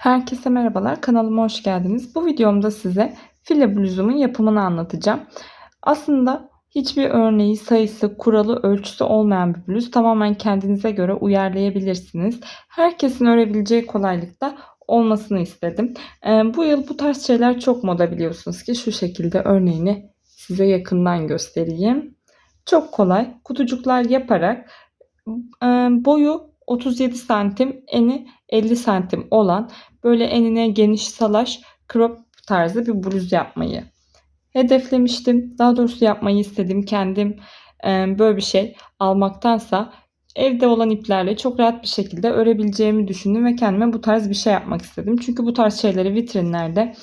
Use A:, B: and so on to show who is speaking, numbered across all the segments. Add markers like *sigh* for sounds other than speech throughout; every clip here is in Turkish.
A: Herkese merhabalar. Kanalıma hoş geldiniz. Bu videomda size file bluzumun yapımını anlatacağım. Aslında hiçbir örneği, sayısı, kuralı, ölçüsü olmayan bir bluz. Tamamen kendinize göre uyarlayabilirsiniz. Herkesin örebileceği kolaylıkta olmasını istedim. Ee, bu yıl bu tarz şeyler çok moda biliyorsunuz ki şu şekilde örneğini size yakından göstereyim. Çok kolay kutucuklar yaparak e, boyu 37 santim eni 50 santim olan böyle enine geniş salaş crop tarzı bir bluz yapmayı hedeflemiştim. Daha doğrusu yapmayı istedim kendim böyle bir şey almaktansa evde olan iplerle çok rahat bir şekilde örebileceğimi düşündüm ve kendime bu tarz bir şey yapmak istedim. Çünkü bu tarz şeyleri vitrinlerde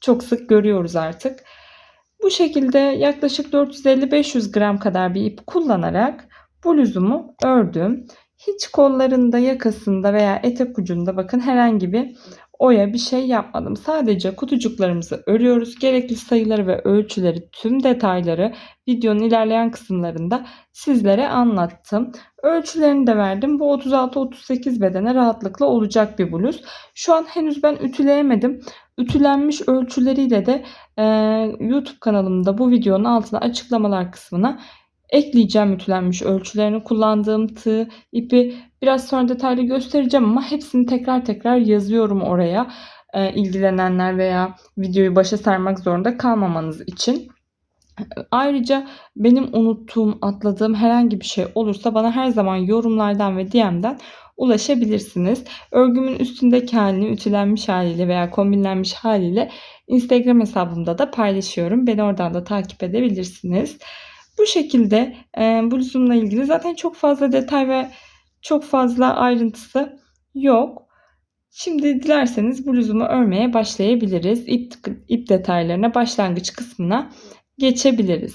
A: çok sık görüyoruz artık. Bu şekilde yaklaşık 450-500 gram kadar bir ip kullanarak bluzumu ördüm. Hiç kollarında, yakasında veya etek ucunda bakın herhangi bir oya bir şey yapmadım. Sadece kutucuklarımızı örüyoruz. Gerekli sayıları ve ölçüleri, tüm detayları videonun ilerleyen kısımlarında sizlere anlattım. Ölçülerini de verdim. Bu 36-38 bedene rahatlıkla olacak bir bluz. Şu an henüz ben ütüleyemedim. Ütülenmiş ölçüleriyle de e, YouTube kanalımda bu videonun altına açıklamalar kısmına ekleyeceğim ütülenmiş ölçülerini kullandığım tığ, ipi biraz sonra detaylı göstereceğim ama hepsini tekrar tekrar yazıyorum oraya e, ilgilenenler veya videoyu başa sarmak zorunda kalmamanız için. Ayrıca benim unuttuğum, atladığım herhangi bir şey olursa bana her zaman yorumlardan ve DM'den ulaşabilirsiniz. Örgümün üstündeki halini ütülenmiş haliyle veya kombinlenmiş haliyle Instagram hesabımda da paylaşıyorum. Beni oradan da takip edebilirsiniz. Bu şekilde e, bluzumla ilgili zaten çok fazla detay ve çok fazla ayrıntısı yok. Şimdi dilerseniz bu lüzumu örmeye başlayabiliriz. İp, ip detaylarına başlangıç kısmına geçebiliriz.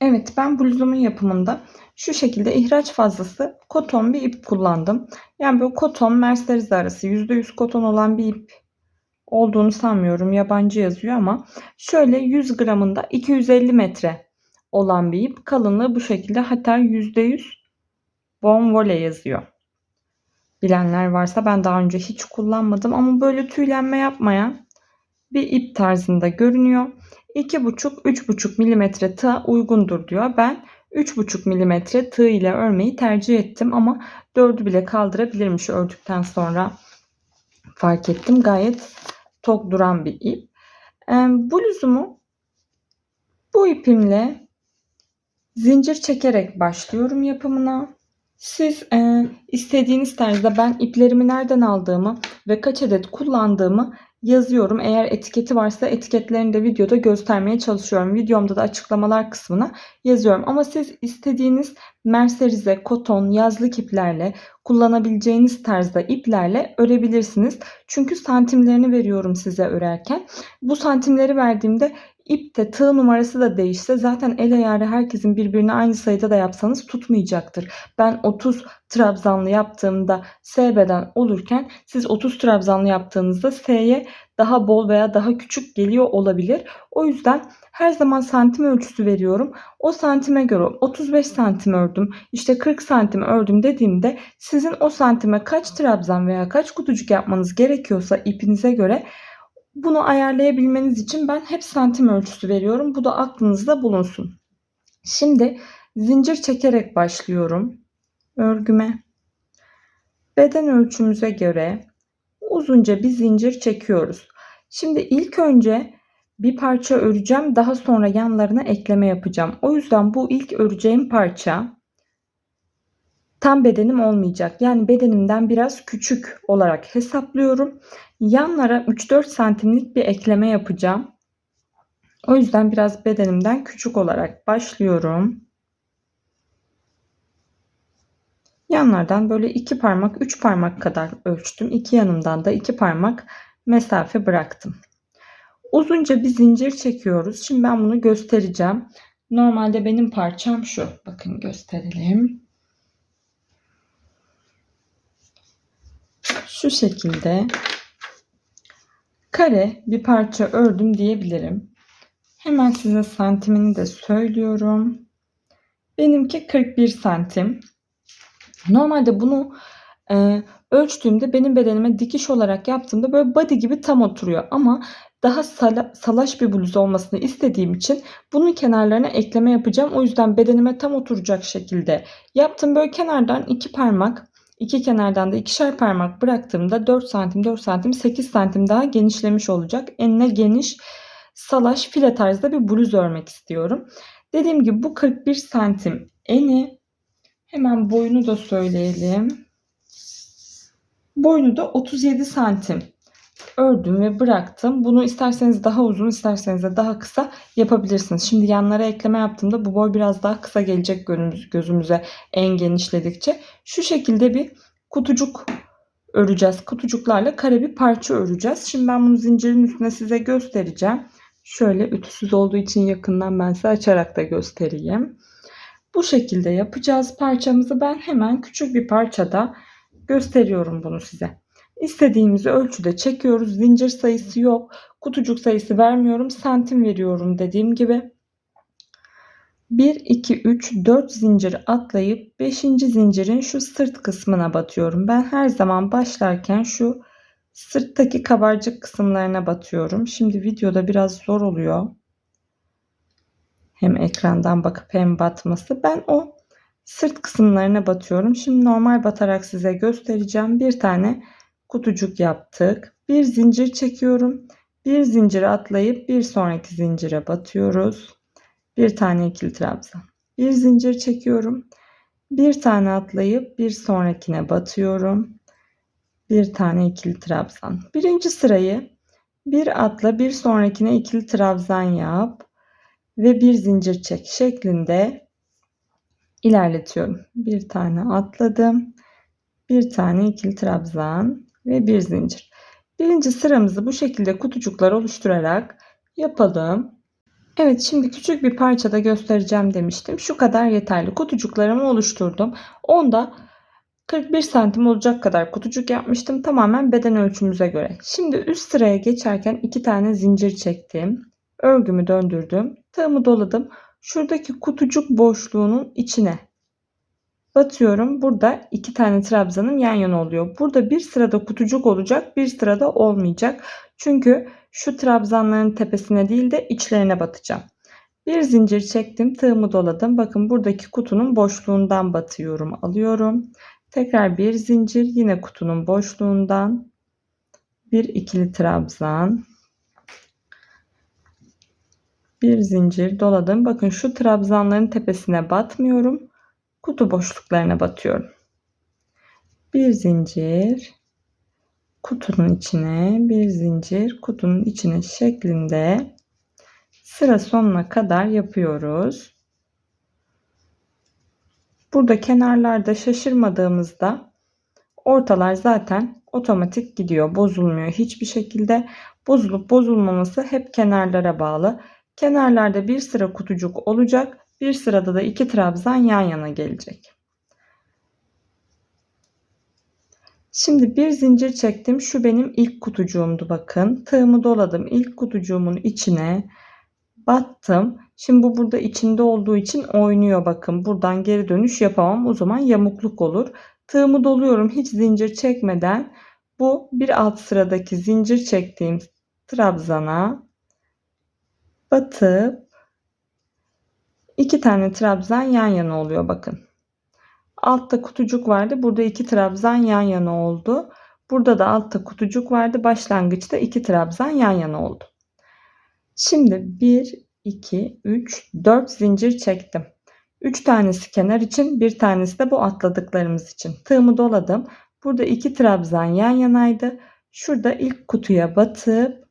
A: Evet ben bu bluzumun yapımında şu şekilde ihraç fazlası koton bir ip kullandım. Yani bu koton merserize arası %100 koton olan bir ip olduğunu sanmıyorum. Yabancı yazıyor ama şöyle 100 gramında 250 metre olan bir ip. Kalınlığı bu şekilde hatta %100 bonvole yazıyor. Bilenler varsa ben daha önce hiç kullanmadım ama böyle tüylenme yapmayan bir ip tarzında görünüyor. 2,5-3,5 mm tığ uygundur diyor. Ben 3,5 mm tığ ile örmeyi tercih ettim ama 4'ü bile kaldırabilirmiş ördükten sonra fark ettim. Gayet tok duran bir ip. Bluzumu bu ipimle Zincir çekerek başlıyorum yapımına. Siz e, istediğiniz tarzda ben iplerimi nereden aldığımı ve kaç adet kullandığımı yazıyorum. Eğer etiketi varsa etiketlerini de videoda göstermeye çalışıyorum. Videomda da açıklamalar kısmına yazıyorum. Ama siz istediğiniz merserize, koton, yazlık iplerle kullanabileceğiniz tarzda iplerle örebilirsiniz. Çünkü santimlerini veriyorum size örerken. Bu santimleri verdiğimde İp de tığ numarası da değişse zaten el ayarı herkesin birbirine aynı sayıda da yapsanız tutmayacaktır. Ben 30 trabzanlı yaptığımda beden olurken siz 30 trabzanlı yaptığınızda S'ye daha bol veya daha küçük geliyor olabilir. O yüzden her zaman santim ölçüsü veriyorum. O santime göre 35 santim ördüm, işte 40 santim ördüm dediğimde sizin o santime kaç trabzan veya kaç kutucuk yapmanız gerekiyorsa ipinize göre bunu ayarlayabilmeniz için ben hep santim ölçüsü veriyorum. Bu da aklınızda bulunsun. Şimdi zincir çekerek başlıyorum örgüme. Beden ölçümüze göre uzunca bir zincir çekiyoruz. Şimdi ilk önce bir parça öreceğim. Daha sonra yanlarına ekleme yapacağım. O yüzden bu ilk öreceğim parça tam bedenim olmayacak. Yani bedenimden biraz küçük olarak hesaplıyorum. Yanlara 3-4 santimlik bir ekleme yapacağım. O yüzden biraz bedenimden küçük olarak başlıyorum. Yanlardan böyle iki parmak, üç parmak kadar ölçtüm. İki yanımdan da iki parmak mesafe bıraktım. Uzunca bir zincir çekiyoruz. Şimdi ben bunu göstereceğim. Normalde benim parçam şu. Bakın gösterelim. şu şekilde kare bir parça ördüm diyebilirim. Hemen size santimini de söylüyorum. Benimki 41 santim. Normalde bunu e, ölçtüğümde benim bedenime dikiş olarak yaptığımda böyle body gibi tam oturuyor. Ama daha sala, salaş bir bluz olmasını istediğim için bunun kenarlarına ekleme yapacağım. O yüzden bedenime tam oturacak şekilde yaptım. Böyle kenardan iki parmak İki kenardan da ikişer parmak bıraktığımda 4 santim 4 santim 8 santim daha genişlemiş olacak. Enine geniş salaş file tarzda bir bluz örmek istiyorum. Dediğim gibi bu 41 santim eni. Hemen boyunu da söyleyelim. Boyunu da 37 santim ördüm ve bıraktım. Bunu isterseniz daha uzun, isterseniz de daha kısa yapabilirsiniz. Şimdi yanlara ekleme yaptığımda bu boy biraz daha kısa gelecek gözümüze en genişledikçe. Şu şekilde bir kutucuk öreceğiz. Kutucuklarla kare bir parça öreceğiz. Şimdi ben bunu zincirin üstüne size göstereceğim. Şöyle ütüsüz olduğu için yakından ben size açarak da göstereyim. Bu şekilde yapacağız parçamızı. Ben hemen küçük bir parçada gösteriyorum bunu size. İstediğimizi ölçüde çekiyoruz. Zincir sayısı yok. Kutucuk sayısı vermiyorum. Santim veriyorum dediğim gibi. 1, 2, 3, 4 zincir atlayıp 5. zincirin şu sırt kısmına batıyorum. Ben her zaman başlarken şu sırttaki kabarcık kısımlarına batıyorum. Şimdi videoda biraz zor oluyor. Hem ekrandan bakıp hem batması. Ben o sırt kısımlarına batıyorum. Şimdi normal batarak size göstereceğim. Bir tane kutucuk yaptık. Bir zincir çekiyorum. Bir zincir atlayıp bir sonraki zincire batıyoruz. Bir tane ikili trabzan. Bir zincir çekiyorum. Bir tane atlayıp bir sonrakine batıyorum. Bir tane ikili trabzan. Birinci sırayı bir atla bir sonrakine ikili trabzan yap ve bir zincir çek şeklinde ilerletiyorum. Bir tane atladım. Bir tane ikili trabzan ve bir zincir. Birinci sıramızı bu şekilde kutucuklar oluşturarak yapalım. Evet şimdi küçük bir parçada göstereceğim demiştim. Şu kadar yeterli. Kutucuklarımı oluşturdum. Onda 41 santim olacak kadar kutucuk yapmıştım. Tamamen beden ölçümüze göre. Şimdi üst sıraya geçerken iki tane zincir çektim. Örgümü döndürdüm. Tığımı doladım. Şuradaki kutucuk boşluğunun içine batıyorum. Burada iki tane trabzanım yan yana oluyor. Burada bir sırada kutucuk olacak bir sırada olmayacak. Çünkü şu trabzanların tepesine değil de içlerine batacağım. Bir zincir çektim tığımı doladım. Bakın buradaki kutunun boşluğundan batıyorum alıyorum. Tekrar bir zincir yine kutunun boşluğundan bir ikili trabzan bir zincir doladım. Bakın şu trabzanların tepesine batmıyorum kutu boşluklarına batıyorum. Bir zincir kutunun içine, bir zincir kutunun içine şeklinde sıra sonuna kadar yapıyoruz. Burada kenarlarda şaşırmadığımızda ortalar zaten otomatik gidiyor. Bozulmuyor hiçbir şekilde. Bozulup bozulmaması hep kenarlara bağlı. Kenarlarda bir sıra kutucuk olacak. Bir sırada da iki trabzan yan yana gelecek. Şimdi bir zincir çektim. Şu benim ilk kutucuğumdu bakın. Tığımı doladım. İlk kutucuğumun içine battım. Şimdi bu burada içinde olduğu için oynuyor bakın. Buradan geri dönüş yapamam. O zaman yamukluk olur. Tığımı doluyorum hiç zincir çekmeden. Bu bir alt sıradaki zincir çektiğim trabzana batıp İki tane trabzan yan yana oluyor bakın. Altta kutucuk vardı. Burada iki trabzan yan yana oldu. Burada da altta kutucuk vardı. Başlangıçta iki trabzan yan yana oldu. Şimdi 1, 2, 3, 4 zincir çektim. 3 tanesi kenar için, bir tanesi de bu atladıklarımız için. Tığımı doladım. Burada iki trabzan yan yanaydı. Şurada ilk kutuya batıp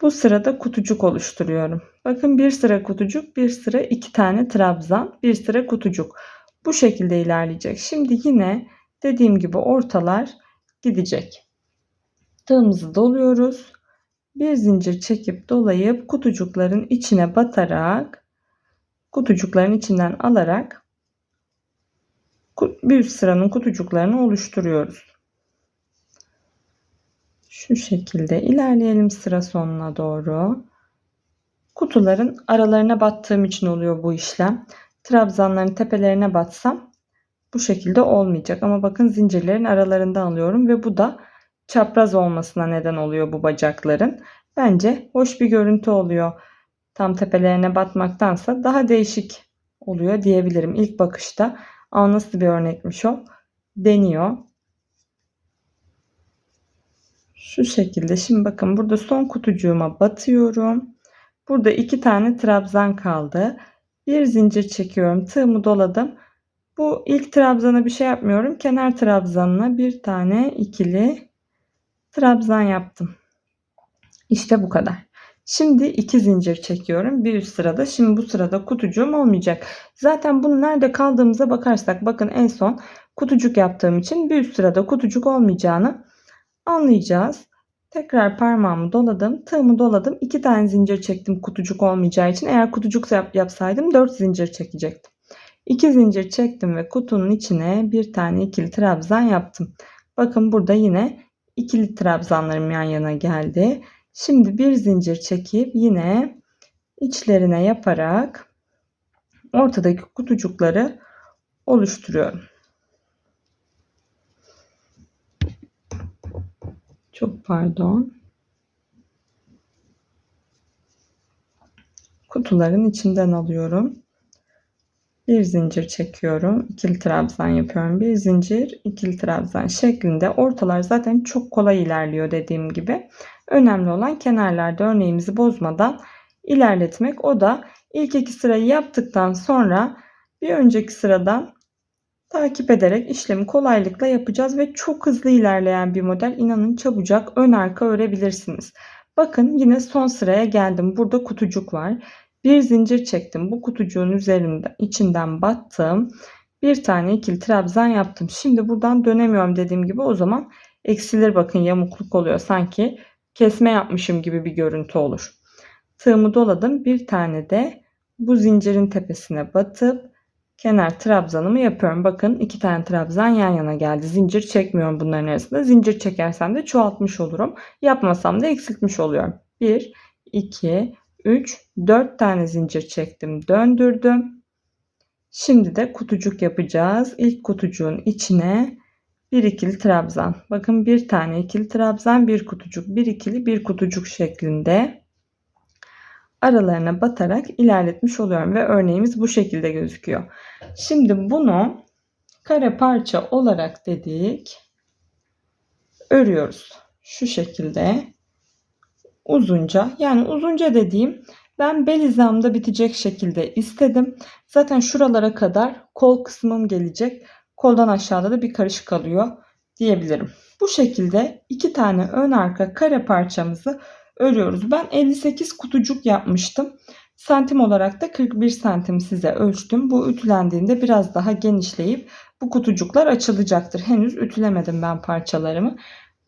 A: bu sırada kutucuk oluşturuyorum. Bakın bir sıra kutucuk, bir sıra iki tane trabzan, bir sıra kutucuk. Bu şekilde ilerleyecek. Şimdi yine dediğim gibi ortalar gidecek. Tığımızı doluyoruz. Bir zincir çekip dolayıp kutucukların içine batarak kutucukların içinden alarak bir üst sıranın kutucuklarını oluşturuyoruz. Şu şekilde ilerleyelim sıra sonuna doğru. Kutuların aralarına battığım için oluyor bu işlem. Trabzanların tepelerine batsam bu şekilde olmayacak. Ama bakın zincirlerin aralarında alıyorum ve bu da çapraz olmasına neden oluyor bu bacakların. Bence hoş bir görüntü oluyor. Tam tepelerine batmaktansa daha değişik oluyor diyebilirim ilk bakışta. Aa, nasıl bir örnekmiş o? Deniyor. Şu şekilde. Şimdi bakın burada son kutucuğuma batıyorum. Burada iki tane trabzan kaldı. Bir zincir çekiyorum. Tığımı doladım. Bu ilk trabzana bir şey yapmıyorum. Kenar trabzanına bir tane ikili trabzan yaptım. İşte bu kadar. Şimdi iki zincir çekiyorum. Bir üst sırada. Şimdi bu sırada kutucuğum olmayacak. Zaten bunu nerede kaldığımıza bakarsak bakın en son kutucuk yaptığım için bir üst sırada kutucuk olmayacağını anlayacağız. Tekrar parmağımı doladım. Tığımı doladım. 2 tane zincir çektim kutucuk olmayacağı için. Eğer kutucuk yap, yapsaydım dört zincir çekecektim. İki zincir çektim ve kutunun içine bir tane ikili trabzan yaptım. Bakın burada yine ikili trabzanlarım yan yana geldi. Şimdi bir zincir çekip yine içlerine yaparak ortadaki kutucukları oluşturuyorum. Çok pardon. Kutuların içinden alıyorum. Bir zincir çekiyorum. ikili trabzan yapıyorum. Bir zincir, ikili trabzan şeklinde. Ortalar zaten çok kolay ilerliyor dediğim gibi. Önemli olan kenarlarda örneğimizi bozmadan ilerletmek. O da ilk iki sırayı yaptıktan sonra bir önceki sıradan takip ederek işlemi kolaylıkla yapacağız ve çok hızlı ilerleyen bir model. inanın çabucak ön arka örebilirsiniz. Bakın yine son sıraya geldim. Burada kutucuk var. Bir zincir çektim. Bu kutucuğun üzerinde içinden battım. Bir tane ikili trabzan yaptım. Şimdi buradan dönemiyorum dediğim gibi o zaman eksilir bakın yamukluk oluyor. Sanki kesme yapmışım gibi bir görüntü olur. Tığımı doladım. Bir tane de bu zincirin tepesine batıp kenar trabzanımı yapıyorum. Bakın iki tane trabzan yan yana geldi. Zincir çekmiyorum bunların arasında. Zincir çekersem de çoğaltmış olurum. Yapmasam da eksiltmiş oluyorum. 1, 2, 3, 4 tane zincir çektim. Döndürdüm. Şimdi de kutucuk yapacağız. İlk kutucuğun içine bir ikili trabzan. Bakın bir tane ikili trabzan, bir kutucuk, bir ikili, bir kutucuk şeklinde aralarına batarak ilerletmiş oluyorum ve örneğimiz bu şekilde gözüküyor. Şimdi bunu kare parça olarak dedik. Örüyoruz. Şu şekilde uzunca yani uzunca dediğim ben bel hizamda bitecek şekilde istedim. Zaten şuralara kadar kol kısmım gelecek. Koldan aşağıda da bir karış kalıyor diyebilirim. Bu şekilde iki tane ön arka kare parçamızı örüyoruz. Ben 58 kutucuk yapmıştım. Santim olarak da 41 santim size ölçtüm. Bu ütülendiğinde biraz daha genişleyip bu kutucuklar açılacaktır. Henüz ütülemedim ben parçalarımı.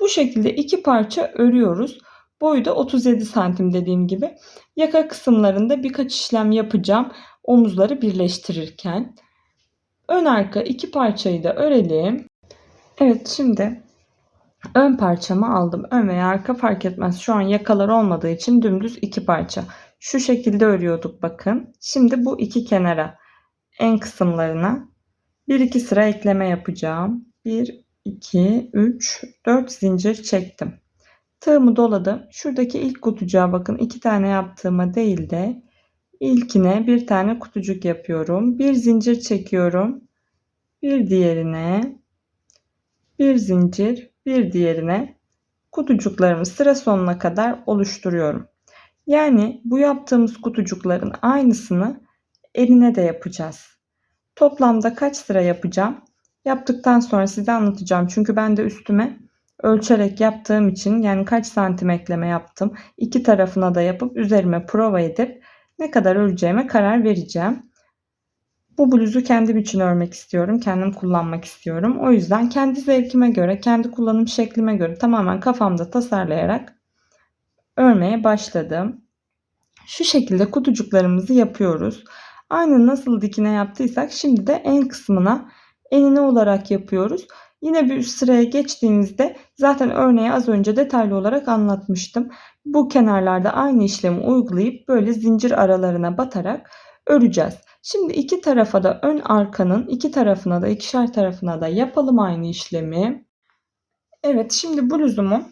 A: Bu şekilde iki parça örüyoruz. Boyu da 37 santim dediğim gibi. Yaka kısımlarında birkaç işlem yapacağım. Omuzları birleştirirken. Ön arka iki parçayı da örelim. Evet şimdi Ön parçamı aldım. Ön veya arka fark etmez. Şu an yakalar olmadığı için dümdüz iki parça. Şu şekilde örüyorduk bakın. Şimdi bu iki kenara en kısımlarına 1-2 sıra ekleme yapacağım. 1, 2, 3, 4 zincir çektim. Tığımı doladım. Şuradaki ilk kutucuğa bakın. iki tane yaptığıma değil de ilkine bir tane kutucuk yapıyorum. Bir zincir çekiyorum. Bir diğerine bir zincir bir diğerine kutucuklarımı sıra sonuna kadar oluşturuyorum. Yani bu yaptığımız kutucukların aynısını eline de yapacağız. Toplamda kaç sıra yapacağım? Yaptıktan sonra size anlatacağım. Çünkü ben de üstüme ölçerek yaptığım için yani kaç santim ekleme yaptım. iki tarafına da yapıp üzerime prova edip ne kadar öleceğime karar vereceğim bu bluzu kendim için örmek istiyorum. Kendim kullanmak istiyorum. O yüzden kendi zevkime göre, kendi kullanım şeklime göre tamamen kafamda tasarlayarak örmeye başladım. Şu şekilde kutucuklarımızı yapıyoruz. Aynı nasıl dikine yaptıysak şimdi de en kısmına enine olarak yapıyoruz. Yine bir üst sıraya geçtiğimizde zaten örneği az önce detaylı olarak anlatmıştım. Bu kenarlarda aynı işlemi uygulayıp böyle zincir aralarına batarak öreceğiz. Şimdi iki tarafa da ön arkanın iki tarafına da ikişer tarafına da yapalım aynı işlemi. Evet şimdi bluzumun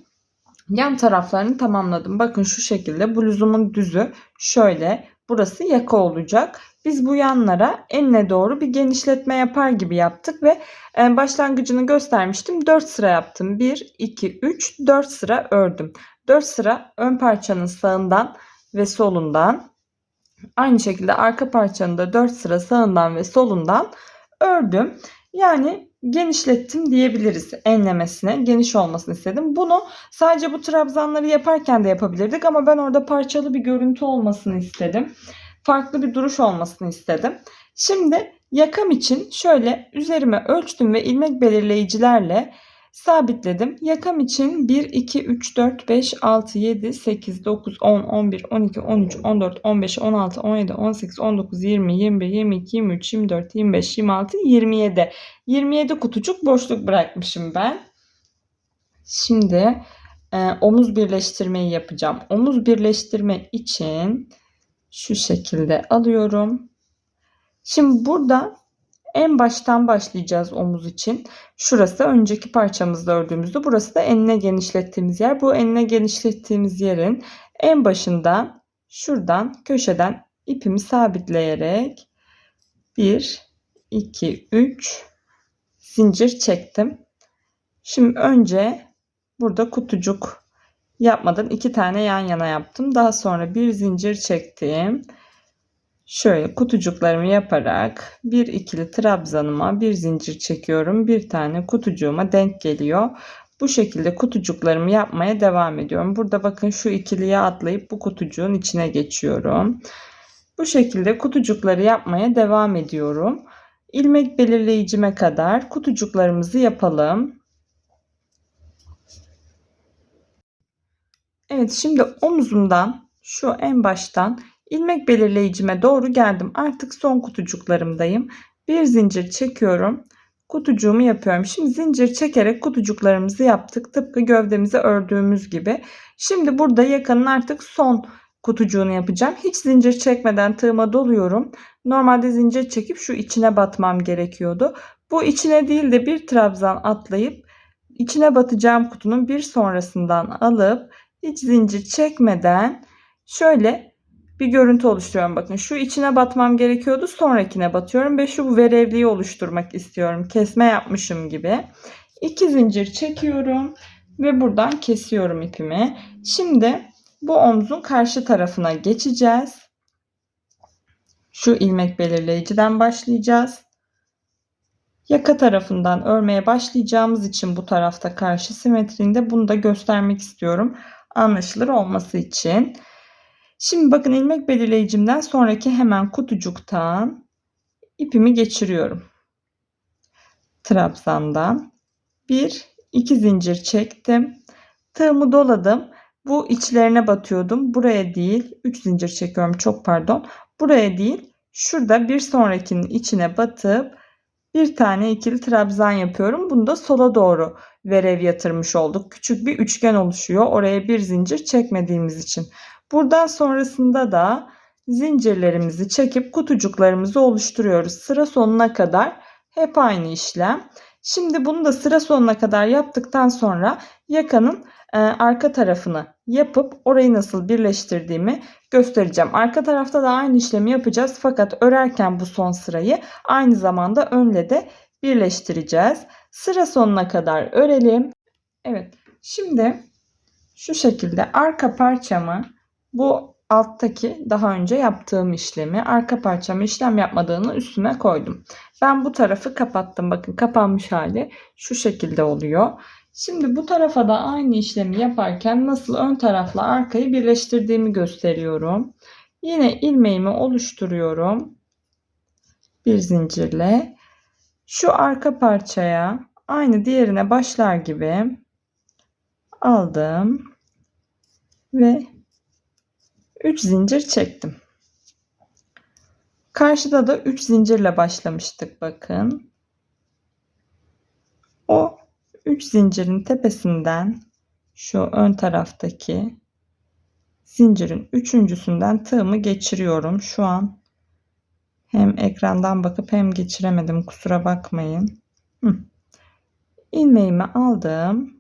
A: yan taraflarını tamamladım. Bakın şu şekilde bluzumun düzü şöyle burası yaka olacak. Biz bu yanlara enine doğru bir genişletme yapar gibi yaptık ve e, başlangıcını göstermiştim. 4 sıra yaptım. 1, 2, 3, 4 sıra ördüm. 4 sıra ön parçanın sağından ve solundan Aynı şekilde arka parçanın da 4 sıra sağından ve solundan ördüm. Yani genişlettim diyebiliriz enlemesine. Geniş olmasını istedim. Bunu sadece bu trabzanları yaparken de yapabilirdik ama ben orada parçalı bir görüntü olmasını istedim. Farklı bir duruş olmasını istedim. Şimdi yakam için şöyle üzerime ölçtüm ve ilmek belirleyicilerle sabitledim. Yakam için 1, 2, 3, 4, 5, 6, 7, 8, 9, 10, 11, 12, 13, 14, 15, 16, 17, 18, 19, 20, 21, 22, 23, 24, 25, 26, 27. 27 kutucuk boşluk bırakmışım ben. Şimdi e, omuz birleştirmeyi yapacağım. Omuz birleştirme için şu şekilde alıyorum. Şimdi burada en baştan başlayacağız omuz için. Şurası önceki parçamızda ördüğümüzde burası da enine genişlettiğimiz yer. Bu enine genişlettiğimiz yerin en başından şuradan köşeden ipimi sabitleyerek 1 2 3 zincir çektim. Şimdi önce burada kutucuk yapmadan iki tane yan yana yaptım. Daha sonra bir zincir çektim. Şöyle kutucuklarımı yaparak bir ikili trabzanıma bir zincir çekiyorum. Bir tane kutucuğuma denk geliyor. Bu şekilde kutucuklarımı yapmaya devam ediyorum. Burada bakın şu ikiliye atlayıp bu kutucuğun içine geçiyorum. Bu şekilde kutucukları yapmaya devam ediyorum. İlmek belirleyicime kadar kutucuklarımızı yapalım. Evet şimdi omzumdan şu en baştan ilmek belirleyicime doğru geldim. Artık son kutucuklarımdayım. Bir zincir çekiyorum. Kutucuğumu yapıyorum. Şimdi zincir çekerek kutucuklarımızı yaptık. Tıpkı gövdemizi ördüğümüz gibi. Şimdi burada yakanın artık son kutucuğunu yapacağım. Hiç zincir çekmeden tığıma doluyorum. Normalde zincir çekip şu içine batmam gerekiyordu. Bu içine değil de bir trabzan atlayıp içine batacağım kutunun bir sonrasından alıp hiç zincir çekmeden şöyle bir görüntü oluşturuyorum. Bakın şu içine batmam gerekiyordu. Sonrakine batıyorum ve şu verevliği oluşturmak istiyorum. Kesme yapmışım gibi. İki zincir çekiyorum ve buradan kesiyorum ipimi. Şimdi bu omzun karşı tarafına geçeceğiz. Şu ilmek belirleyiciden başlayacağız. Yaka tarafından örmeye başlayacağımız için bu tarafta karşı simetriğinde bunu da göstermek istiyorum. Anlaşılır olması için. Şimdi bakın ilmek belirleyicimden sonraki hemen kutucuktan ipimi geçiriyorum. Trabzandan bir iki zincir çektim. Tığımı doladım. Bu içlerine batıyordum. Buraya değil 3 zincir çekiyorum çok pardon. Buraya değil şurada bir sonrakinin içine batıp bir tane ikili trabzan yapıyorum. Bunu da sola doğru verev yatırmış olduk. Küçük bir üçgen oluşuyor. Oraya bir zincir çekmediğimiz için. Buradan sonrasında da zincirlerimizi çekip kutucuklarımızı oluşturuyoruz. Sıra sonuna kadar hep aynı işlem. Şimdi bunu da sıra sonuna kadar yaptıktan sonra yakanın e, arka tarafını yapıp orayı nasıl birleştirdiğimi göstereceğim. Arka tarafta da aynı işlemi yapacağız fakat örerken bu son sırayı aynı zamanda önle de birleştireceğiz. Sıra sonuna kadar örelim. Evet şimdi şu şekilde arka parçamı bu alttaki daha önce yaptığım işlemi arka parçam işlem yapmadığını üstüne koydum. Ben bu tarafı kapattım. Bakın kapanmış hali şu şekilde oluyor. Şimdi bu tarafa da aynı işlemi yaparken nasıl ön tarafla arkayı birleştirdiğimi gösteriyorum. Yine ilmeğimi oluşturuyorum. Bir zincirle. Şu arka parçaya aynı diğerine başlar gibi aldım ve 3 zincir çektim. Karşıda da 3 zincirle başlamıştık bakın. O 3 zincirin tepesinden şu ön taraftaki zincirin üçüncüsünden tığımı geçiriyorum. Şu an hem ekrandan bakıp hem geçiremedim kusura bakmayın. Hı. İlmeğimi aldım.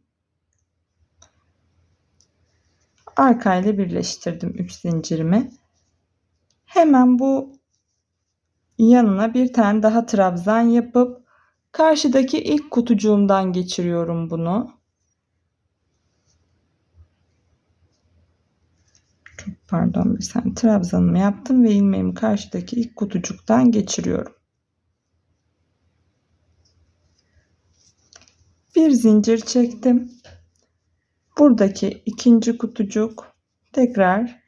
A: arkayla birleştirdim 3 zincirimi. Hemen bu yanına bir tane daha trabzan yapıp karşıdaki ilk kutucuğumdan geçiriyorum bunu. Çok pardon bir saniye trabzanımı yaptım ve ilmeğimi karşıdaki ilk kutucuktan geçiriyorum. Bir zincir çektim buradaki ikinci kutucuk tekrar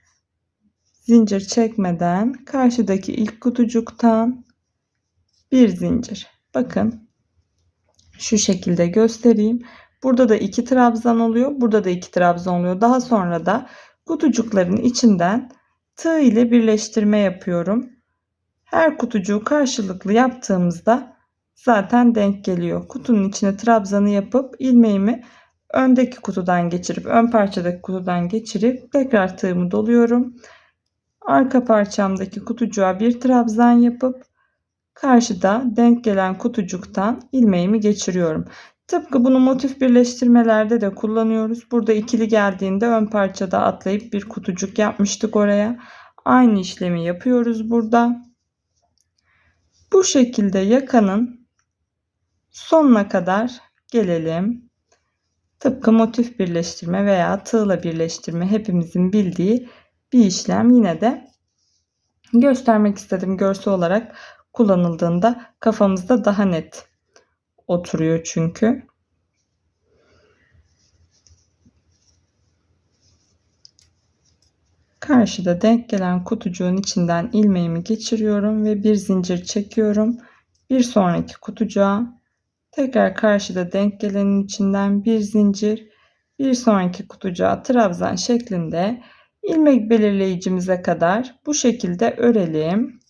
A: zincir çekmeden karşıdaki ilk kutucuktan bir zincir. Bakın şu şekilde göstereyim. Burada da iki trabzan oluyor. Burada da iki trabzan oluyor. Daha sonra da kutucukların içinden tığ ile birleştirme yapıyorum. Her kutucuğu karşılıklı yaptığımızda zaten denk geliyor. Kutunun içine trabzanı yapıp ilmeğimi öndeki kutudan geçirip ön parçadaki kutudan geçirip tekrar tığımı doluyorum. Arka parçamdaki kutucuğa bir trabzan yapıp karşıda denk gelen kutucuktan ilmeğimi geçiriyorum. Tıpkı bunu motif birleştirmelerde de kullanıyoruz. Burada ikili geldiğinde ön parçada atlayıp bir kutucuk yapmıştık oraya. Aynı işlemi yapıyoruz burada. Bu şekilde yakanın sonuna kadar gelelim. Tıpkı motif birleştirme veya tığla birleştirme hepimizin bildiği bir işlem yine de göstermek istedim. Görsel olarak kullanıldığında kafamızda daha net oturuyor çünkü. Karşıda denk gelen kutucuğun içinden ilmeğimi geçiriyorum ve bir zincir çekiyorum. Bir sonraki kutucuğa Tekrar karşıda denk gelenin içinden bir zincir, bir sonraki kutucuğa trabzan şeklinde ilmek belirleyicimize kadar bu şekilde örelim.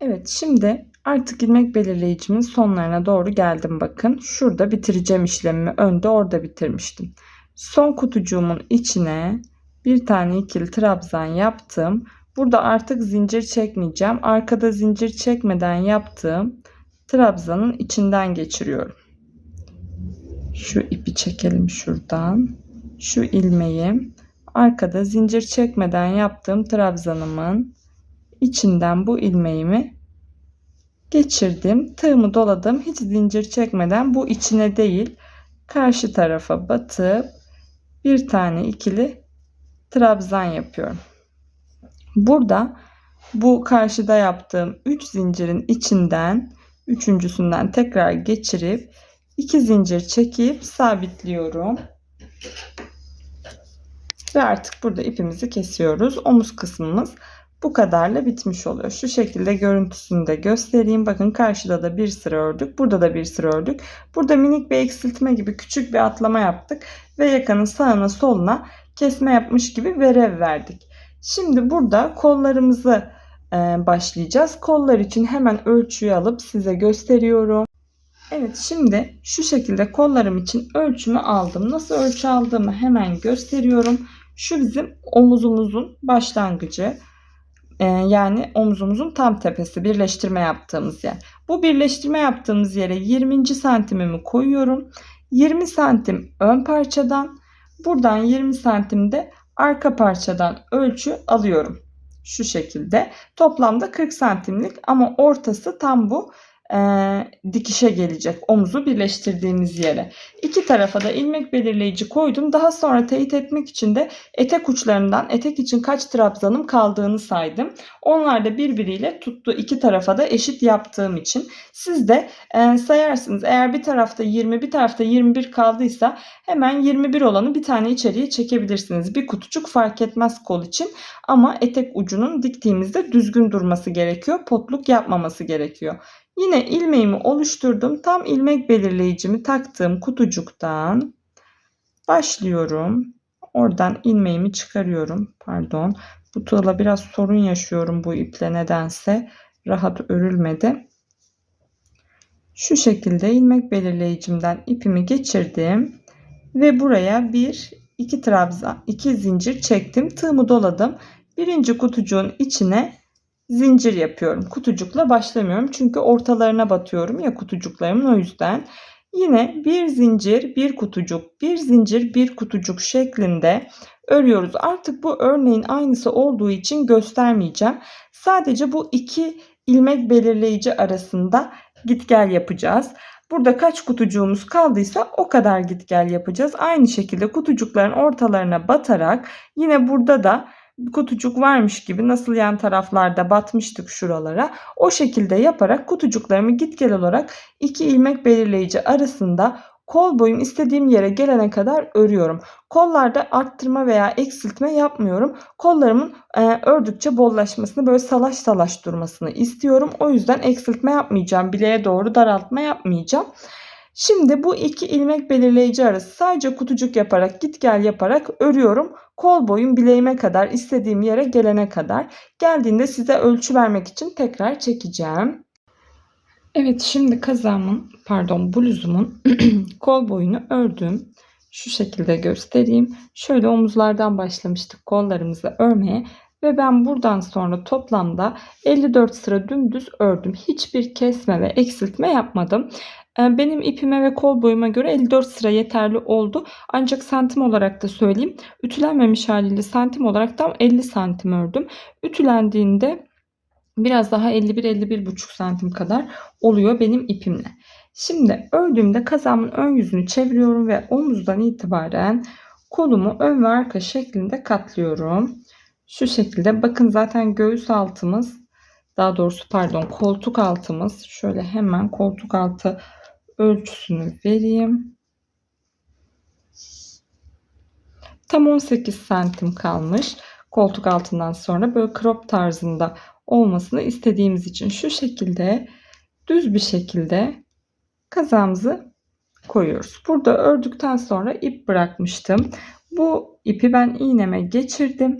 A: Evet şimdi artık ilmek belirleyicimin sonlarına doğru geldim bakın. Şurada bitireceğim işlemimi önde orada bitirmiştim. Son kutucuğumun içine bir tane ikili trabzan yaptım. Burada artık zincir çekmeyeceğim. Arkada zincir çekmeden yaptığım trabzanın içinden geçiriyorum. Şu ipi çekelim şuradan. Şu ilmeği arkada zincir çekmeden yaptığım trabzanımın içinden bu ilmeğimi geçirdim. Tığımı doladım. Hiç zincir çekmeden bu içine değil karşı tarafa batıp bir tane ikili trabzan yapıyorum. Burada bu karşıda yaptığım 3 zincirin içinden Üçüncüsünden tekrar geçirip iki zincir çekip sabitliyorum. Ve artık burada ipimizi kesiyoruz. Omuz kısmımız bu kadarla bitmiş oluyor. Şu şekilde görüntüsünü de göstereyim. Bakın karşıda da bir sıra ördük. Burada da bir sıra ördük. Burada minik bir eksiltme gibi küçük bir atlama yaptık. Ve yakanın sağına soluna kesme yapmış gibi verev verdik. Şimdi burada kollarımızı ee, başlayacağız. Kollar için hemen ölçüyü alıp size gösteriyorum. Evet şimdi şu şekilde kollarım için ölçümü aldım. Nasıl ölçü aldığımı hemen gösteriyorum. Şu bizim omuzumuzun başlangıcı. Ee, yani omuzumuzun tam tepesi birleştirme yaptığımız yer. Bu birleştirme yaptığımız yere 20. santimimi koyuyorum. 20 santim ön parçadan buradan 20 santimde arka parçadan ölçü alıyorum. Şu şekilde. Toplamda 40 santimlik ama ortası tam bu e, dikişe gelecek omuzu birleştirdiğimiz yere. İki tarafa da ilmek belirleyici koydum. Daha sonra teyit etmek için de etek uçlarından etek için kaç trabzanım kaldığını saydım. Onlar da birbiriyle tuttu. iki tarafa da eşit yaptığım için. Siz de e, sayarsınız. Eğer bir tarafta 20 bir tarafta 21 kaldıysa hemen 21 olanı bir tane içeriye çekebilirsiniz. Bir kutucuk fark etmez kol için ama etek ucunun diktiğimizde düzgün durması gerekiyor. Potluk yapmaması gerekiyor. Yine ilmeğimi oluşturdum. Tam ilmek belirleyicimi taktığım kutucuktan başlıyorum. Oradan ilmeğimi çıkarıyorum. Pardon. Bu tığla biraz sorun yaşıyorum bu iple nedense. Rahat örülmedi. Şu şekilde ilmek belirleyicimden ipimi geçirdim. Ve buraya bir iki trabzan iki zincir çektim. Tığımı doladım. Birinci kutucuğun içine zincir yapıyorum. Kutucukla başlamıyorum. Çünkü ortalarına batıyorum ya kutucuklarımın o yüzden. Yine bir zincir, bir kutucuk, bir zincir, bir kutucuk şeklinde örüyoruz. Artık bu örneğin aynısı olduğu için göstermeyeceğim. Sadece bu iki ilmek belirleyici arasında git gel yapacağız. Burada kaç kutucuğumuz kaldıysa o kadar git gel yapacağız. Aynı şekilde kutucukların ortalarına batarak yine burada da kutucuk varmış gibi nasıl yan taraflarda batmıştık şuralara o şekilde yaparak kutucuklarımı gitgel olarak iki ilmek belirleyici arasında kol boyum istediğim yere gelene kadar örüyorum. Kollarda arttırma veya eksiltme yapmıyorum. Kollarımın e, ördükçe bollaşmasını böyle salaş salaş durmasını istiyorum. O yüzden eksiltme yapmayacağım. Bileğe doğru daraltma yapmayacağım. Şimdi bu iki ilmek belirleyici arası sadece kutucuk yaparak git gel yaparak örüyorum. Kol boyun bileğime kadar istediğim yere gelene kadar. Geldiğinde size ölçü vermek için tekrar çekeceğim. Evet şimdi kazamın pardon bluzumun *clears throat* kol boyunu ördüm. Şu şekilde göstereyim. Şöyle omuzlardan başlamıştık kollarımızı örmeye ve ben buradan sonra toplamda 54 sıra dümdüz ördüm. Hiçbir kesme ve eksiltme yapmadım. Ee, benim ipime ve kol boyuma göre 54 sıra yeterli oldu. Ancak santim olarak da söyleyeyim. Ütülenmemiş haliyle santim olarak tam 50 santim ördüm. Ütülendiğinde biraz daha 51-51,5 santim kadar oluyor benim ipimle. Şimdi ördüğümde kazamın ön yüzünü çeviriyorum ve omuzdan itibaren kolumu ön ve arka şeklinde katlıyorum. Şu şekilde bakın zaten göğüs altımız daha doğrusu pardon koltuk altımız şöyle hemen koltuk altı ölçüsünü vereyim. Tam 18 santim kalmış. Koltuk altından sonra böyle crop tarzında olmasını istediğimiz için şu şekilde düz bir şekilde kazamızı koyuyoruz. Burada ördükten sonra ip bırakmıştım. Bu ipi ben iğneme geçirdim.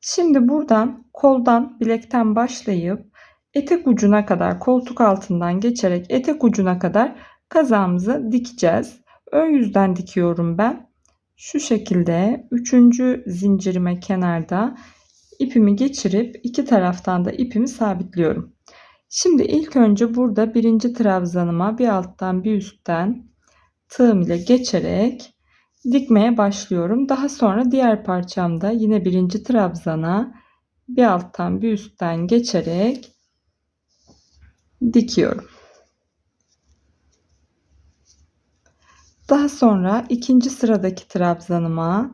A: Şimdi buradan koldan bilekten başlayıp etek ucuna kadar koltuk altından geçerek etek ucuna kadar Kazamızı dikeceğiz. Ön yüzden dikiyorum ben. Şu şekilde üçüncü zincirime kenarda ipimi geçirip iki taraftan da ipimi sabitliyorum. Şimdi ilk önce burada birinci trabzanıma bir alttan bir üstten tığım ile geçerek dikmeye başlıyorum. Daha sonra diğer parçamda yine birinci trabzana bir alttan bir üstten geçerek dikiyorum. Daha sonra ikinci sıradaki trabzanıma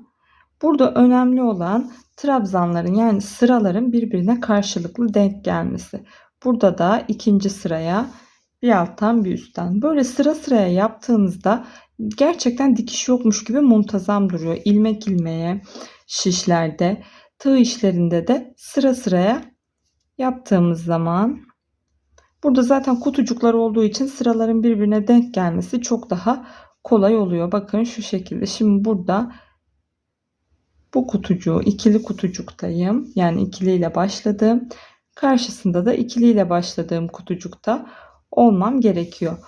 A: burada önemli olan trabzanların yani sıraların birbirine karşılıklı denk gelmesi. Burada da ikinci sıraya bir alttan bir üstten. Böyle sıra sıraya yaptığınızda gerçekten dikiş yokmuş gibi muntazam duruyor. İlmek ilmeğe şişlerde, tığ işlerinde de sıra sıraya yaptığımız zaman burada zaten kutucuklar olduğu için sıraların birbirine denk gelmesi çok daha kolay oluyor. Bakın şu şekilde. Şimdi burada bu kutucuğu ikili kutucuktayım. Yani ikiliyle başladım. Karşısında da ikiliyle başladığım kutucukta olmam gerekiyor.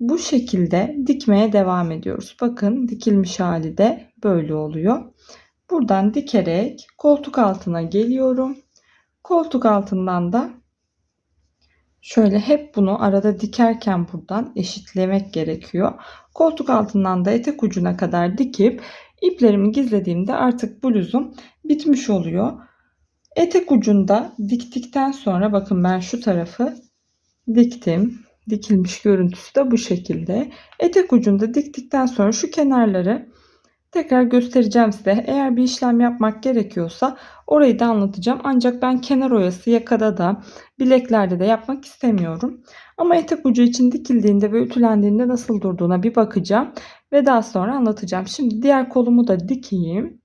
A: Bu şekilde dikmeye devam ediyoruz. Bakın dikilmiş hali de böyle oluyor. Buradan dikerek koltuk altına geliyorum. Koltuk altından da şöyle hep bunu arada dikerken buradan eşitlemek gerekiyor. Koltuk altından da etek ucuna kadar dikip iplerimi gizlediğimde artık bluzum bitmiş oluyor. Etek ucunda diktikten sonra bakın ben şu tarafı diktim. Dikilmiş görüntüsü de bu şekilde. Etek ucunda diktikten sonra şu kenarları tekrar göstereceğim size. Eğer bir işlem yapmak gerekiyorsa orayı da anlatacağım. Ancak ben kenar oyası yakada da bileklerde de yapmak istemiyorum. Ama etek ucu için dikildiğinde ve ütülendiğinde nasıl durduğuna bir bakacağım. Ve daha sonra anlatacağım. Şimdi diğer kolumu da dikeyim.